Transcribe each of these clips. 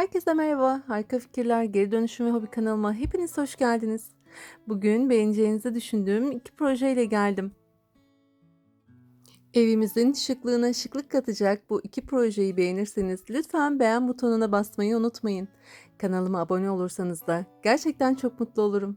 Herkese merhaba. Harika Fikirler Geri Dönüşüm ve Hobi kanalıma hepiniz hoş geldiniz. Bugün beğeneceğinizi düşündüğüm iki projeyle geldim. Evimizin şıklığına şıklık katacak bu iki projeyi beğenirseniz lütfen beğen butonuna basmayı unutmayın. Kanalıma abone olursanız da gerçekten çok mutlu olurum.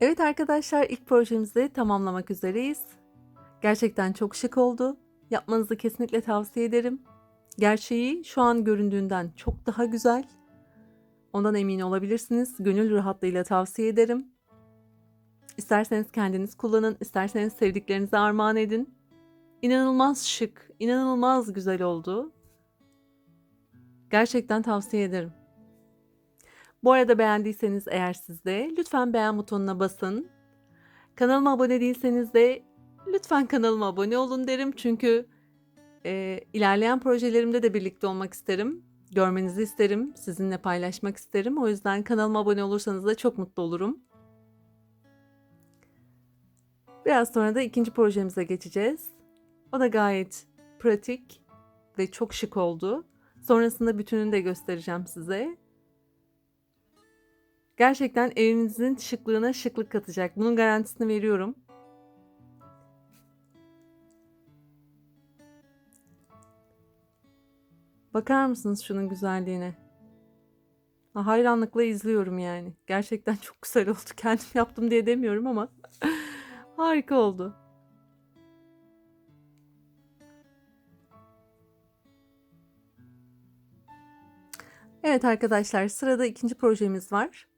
Evet arkadaşlar ilk projemizi tamamlamak üzereyiz. Gerçekten çok şık oldu. Yapmanızı kesinlikle tavsiye ederim. Gerçeği şu an göründüğünden çok daha güzel. Ondan emin olabilirsiniz. Gönül rahatlığıyla tavsiye ederim. İsterseniz kendiniz kullanın, isterseniz sevdiklerinize armağan edin. İnanılmaz şık, inanılmaz güzel oldu. Gerçekten tavsiye ederim. Bu arada beğendiyseniz eğer siz de lütfen beğen butonuna basın. Kanalıma abone değilseniz de lütfen kanalıma abone olun derim. Çünkü e, ilerleyen projelerimde de birlikte olmak isterim. Görmenizi isterim. Sizinle paylaşmak isterim. O yüzden kanalıma abone olursanız da çok mutlu olurum. Biraz sonra da ikinci projemize geçeceğiz. O da gayet pratik ve çok şık oldu. Sonrasında bütününü de göstereceğim size. Gerçekten evinizin şıklığına şıklık katacak. Bunun garantisini veriyorum. Bakar mısınız şunun güzelliğine? Ha, hayranlıkla izliyorum yani. Gerçekten çok güzel oldu. Kendim yaptım diye demiyorum ama harika oldu. Evet arkadaşlar sırada ikinci projemiz var.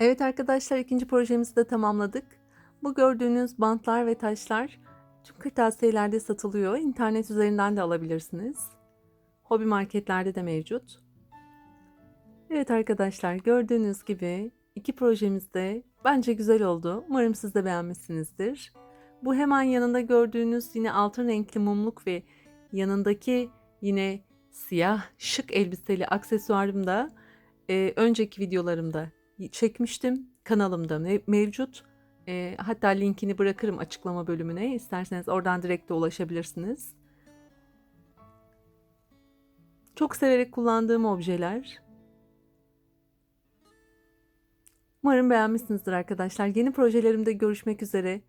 Evet arkadaşlar ikinci projemizi de tamamladık. Bu gördüğünüz bantlar ve taşlar tüm kırtasiyelerde satılıyor. İnternet üzerinden de alabilirsiniz. Hobi marketlerde de mevcut. Evet arkadaşlar gördüğünüz gibi iki projemiz de bence güzel oldu. Umarım siz de beğenmişsinizdir. Bu hemen yanında gördüğünüz yine altın renkli mumluk ve yanındaki yine siyah şık elbiseli aksesuarım da e, önceki videolarımda çekmiştim. Kanalımda mev- mevcut. E, hatta linkini bırakırım açıklama bölümüne. İsterseniz oradan direkt de ulaşabilirsiniz. Çok severek kullandığım objeler. Umarım beğenmişsinizdir arkadaşlar. Yeni projelerimde görüşmek üzere.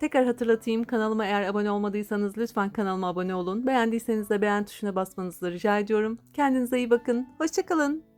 Tekrar hatırlatayım kanalıma eğer abone olmadıysanız lütfen kanalıma abone olun. Beğendiyseniz de beğen tuşuna basmanızı rica ediyorum. Kendinize iyi bakın. Hoşçakalın.